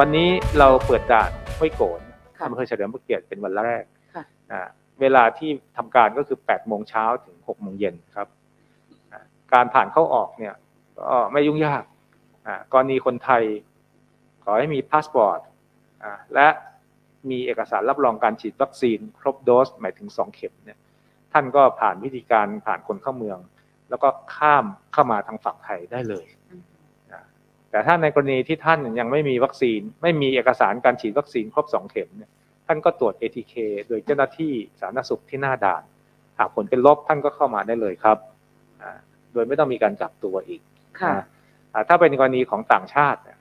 วันนี้เราเปิดด่านห้วยโกนค่ะ อำเภอเฉลิมพระเกียรติเป็นวันแรกค่ะ อ่าเวลาที่ทำการก็คือ8โมงเช้าถึง6โมงเย็นครับอ่าการผ่านเข้าออกเนี่ยก็ไม่ยุ่งยากอ่ากรณีคนไทย ขอให้มีพาสปอร์ตอ่าและมีเอกสารรับรองการฉีดวัคซีน ครบโดสหมายถึง 2 เข็มเนี่ยท่านก็ผ่านวิธีการผ่านคนเข้าเมือง แล้วก็ข้ามเข้ามาทางฝั่งไทยได้เลยอืม แต่ถ้าในกรณีที่ท่านยังไม่มีวัคซีน ไม่มีเอกสารการฉีดวัคซีนครบ 2 เข็มเนี่ยท่านก็ตรวจ ATK โดยเจ้าหน้าที่สาธารณสุขที่หน้าด่าน หากผลเป็นลบท่านก็เข้ามาได้เลยครับอ่าโดยไม่ต้องมีการกักตัวอีกค่ะนะอ่าถ้าเป็นกรณีของต่างชาติเนี่ย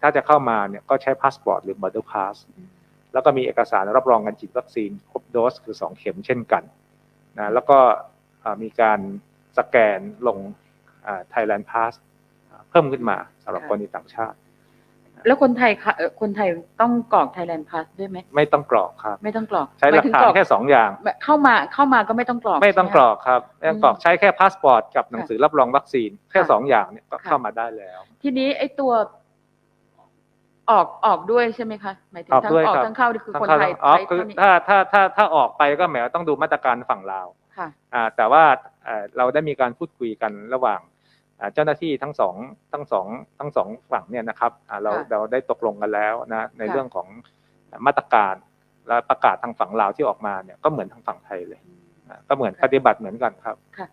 ถ้าจะเข้ามาเนี่ยก็ใช้พาสปอร์ตหรือบัตเตอร์พาสแล้วก็มีเอกสารรับรองการฉีดวัคซีนครบโดสคือ 2 เข็มเช่นกันนะแล้วก็อ่ามีการสแกนลงไทยแลนด์ พาสเพิ่มขึ้นมาสำหรับค่ะ กรณีต่างชาติ แล้วคนไทยค่ะเอ่อคนไทยต้องกรอก Thailand Pass ด้วยไหมไม่ต้องกรอกครับ ไม่ต้องกรอกใช้หลักมยถึงฐานรอกแค่สองอย่าง เข้ามาเข้ามาก็ไม่ต้องกรอกไม่ต้องใช่กหรอกครับไม่ต้องกรอกอืมใช้แค่พาสปอร์ตกับหนังสือรับรองวัคซีนแค่ค่ะสองอย่างเนี่ยก็ค่ะ เข้ามาได้แล้ว ทีนี้ไอ้ตัวออกออกด้วยใช่ไหมคะหมายถึงออกทั้งด้วยออกครับ ทั้งเข้าคือทั้งคนเข้าไทยอ๋อใช้คือเท่านี้ถ้าถ้าถ้าถ้าออกไปก็หมายว่าต้องดูมาตรการฝั่งลาวค่ะ อ่าแต่ว่าเอ่อเราได้มีการพูดคุยกันระหว่างอ่า เจ้าหน้าที่ทั้งสองทั้งสองทั้งสองฝั่งเนี่ยนะครับอ่าเราค่ะเราได้ตกลงกันแล้วนะในค่ะเรื่องของมาตรการและประกาศทางฝั่งลาวที่ออกมาเนี่ยก็เหมือนทางฝั่งไทยเลยอ่าก็เหมือนปฏิบัติเหมือนกันครับค่ะ